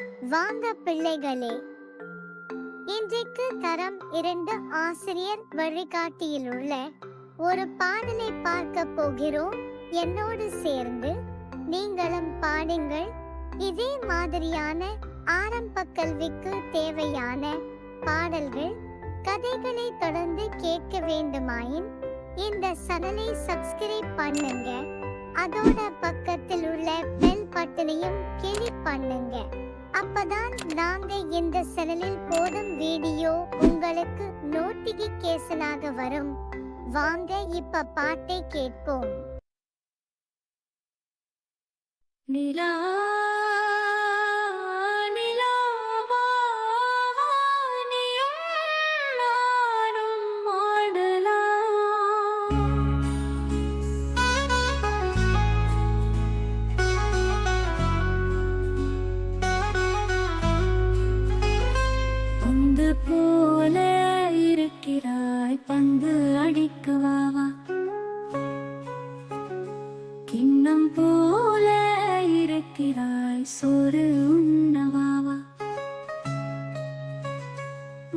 வாங்க பிள்ளைகளே. இன்றைக்கு தரம் இரண்டு ஆசிரியர் வழிகாட்டியில் உள்ள ஒரு பாடலை பார்க்க போகிறோம். என்னோடு சேர்ந்து நீங்களும் பாடுங்கள். இதே மாதிரியான ஆரம்ப கல்விக்கு தேவையான பாடல்கள் கதைகளை தொடர்ந்து கேட்க வேண்டுமாயின் இந்த சேனலை சப்ஸ்கிரைப் பண்ணுங்க. அதோட பக்கத்தில் உள்ள பெல் பட்டனையும் கிளிக் பண்ணுங்க. அப்பதான் நாங்க இந்த சேனலில் போடும் வீடியோ உங்களுக்கு நோட்டிபிகேஷனாக வரும். வாங்க இப்ப பாட்டை கேட்போம். நிலா கிண்ணம் போல இருக்கிறாய் சோறு உண்ணவாவா?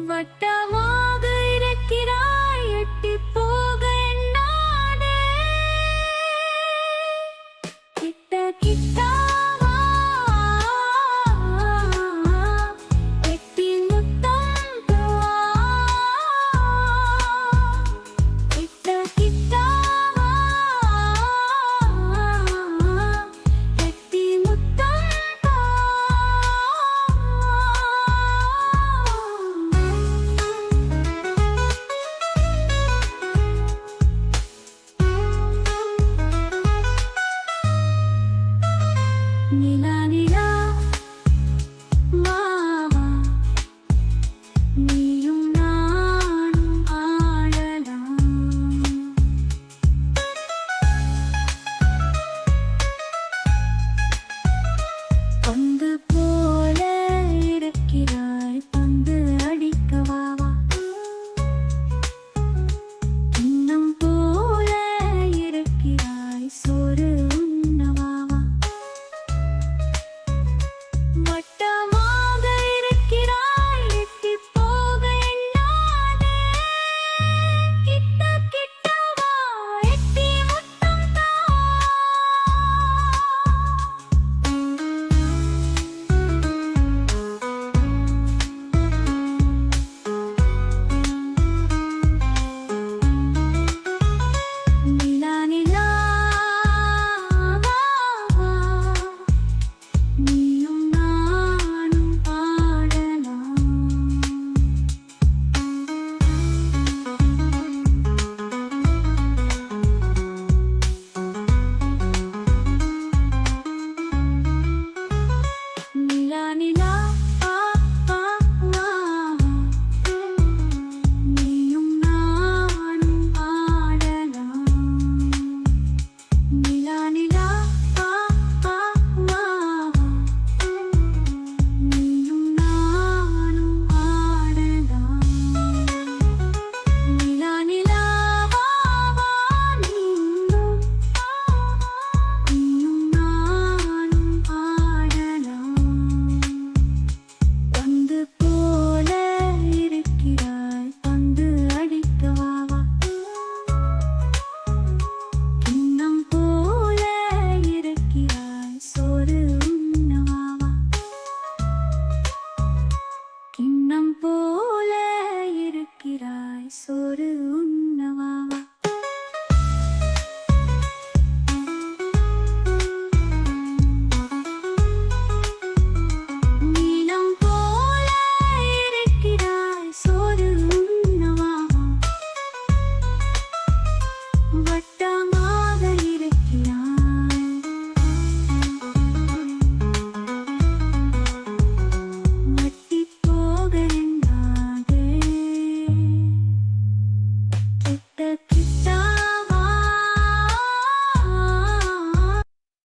வட்டா నీలా నీలా మావా నీ my